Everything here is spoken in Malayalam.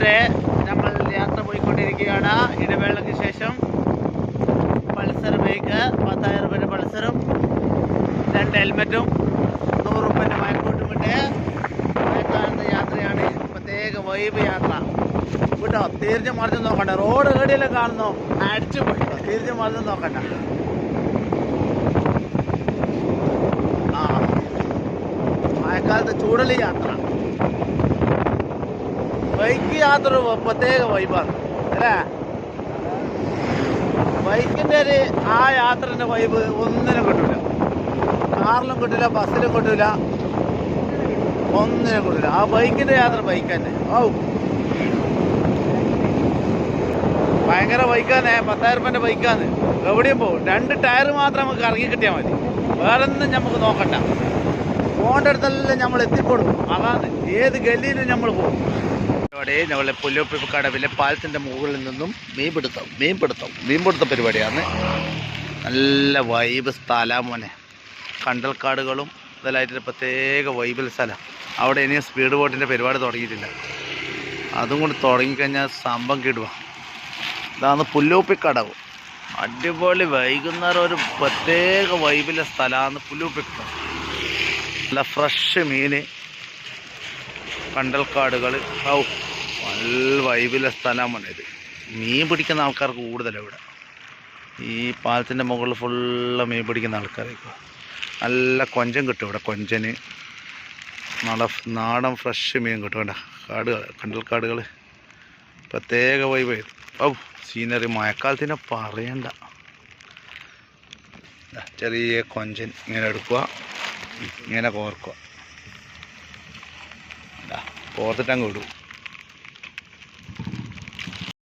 പ്രിയപ്പെട്ടവരെ നമ്മൾ യാത്ര പോയിക്കൊണ്ടിരിക്കുകയാണ്. ഇടവേളയ്ക്ക് ശേഷം പൾസർ ബൈക്ക് പത്തായിരം രൂപയുടെ പൾസറും രണ്ട് ഹെൽമെറ്റും നൂറ് രൂപയുടെ മയക്കൂട്ടും വിട്ട് യാത്രയാണ് പ്രത്യേക വൈബ് യാത്ര. കേട്ടോ തീർച്ച മറിച്ച് നോക്കണ്ട. റോഡ് ഏടിയിലെ കാണുന്നു. അടിച്ചു പോയി തീർച്ച മറിച്ച് നോക്കണ്ട. ആ. മഴക്കാലത്ത് ചൂടലി യാത്ര. ബൈക്ക് യാത്ര പ്രത്യേക വൈബാണ് അല്ലേ? ബൈക്കിന്റെ ഒരു ആ യാത്രന്റെ വൈബ് ഒന്നിനും കിട്ടൂല. കാറിലും കിട്ടില്ല ബസ്സിലും കിട്ടൂല ഒന്നിനും കിട്ടൂല. ആ ബൈക്കിന്റെ യാത്ര ബൈക്ക് തന്നെ. ഔ. ഭയങ്കര ബൈക്കാണ് പത്തായിരം റുപ്യന്റെ ബൈക്കാണ് എവിടെയും പോകും രണ്ട് ടയർ മാത്രം നമുക്ക് ഇറങ്ങി കിട്ടിയാൽ മതി. വേറെ ഒന്നും നമുക്ക് നോക്കണ്ട. പോകേണ്ട അടുത്തെല്ലാം നമ്മൾ എത്തിപ്പെടും. അതാണ്. ഏത് ഗല്ലിയിലും നമ്മൾ പോകും. പരിപാടി. ഞങ്ങളുടെ പുല്ലൊപ്പിപ്പ് കടവിലെ പാലത്തിന്റെ മുകളിൽ നിന്നും മീൻപിടുത്തം മീൻപിടുത്തം മീൻപിടുത്ത പരിപാടിയാണ്. നല്ല വൈബ് സ്ഥലം മോനെ. കണ്ടൽക്കാടുകളും ഇതെല്ലായിട്ട് പ്രത്യേക വൈബിൽ സ്ഥലം. അവിടെ ഇനിയും സ്പീഡ് ബോട്ടിന്റെ പരിപാടി തുടങ്ങിയിട്ടില്ല. അതും കൊണ്ട് തുടങ്ങിക്കഴിഞ്ഞാൽ സംഭവം കിടുക ഇതാണ് പുല്ലൂപ്പിക്കടവ് അടിപൊളി വൈകുന്നേരം ഒരു പ്രത്യേക വൈബിലെ സ്ഥലമാണ് പുല്ലൂപ്പിക്കടവ് നല്ല ഫ്രഷ് മീൻ കണ്ടൽക്കാടുകൾ ഔ നല്ല വൈബിലെ സ്ഥലമാണ് ഇത്. മീൻ പിടിക്കുന്ന ആൾക്കാർക്ക് കൂടുതലാണ് ഇവിടെ. ഈ പാലത്തിന്റെ മുകളിൽ ഫുള്ള് മീൻ പിടിക്കുന്ന ആൾക്കാരായിരിക്കും. നല്ല കൊഞ്ചൻ കിട്ടും ഇവിടെ കൊഞ്ചന്. ഫ് നാടൻ ഫ്രഷ് മീൻ കിട്ടും വേണ്ട കാടുകൾ കണ്ടൽക്കാടുകൾ പ്രത്യേക വൈബ് ഔ സീനറി മഴക്കാലത്തിനെ പറയണ്ട. ചെറിയ കൊഞ്ചൻ ഇങ്ങനെ എടുക്കുക ഇങ്ങനെ കോർക്കുക. ദാ, കോർത്തിട്ടങ്ങ് വിടും.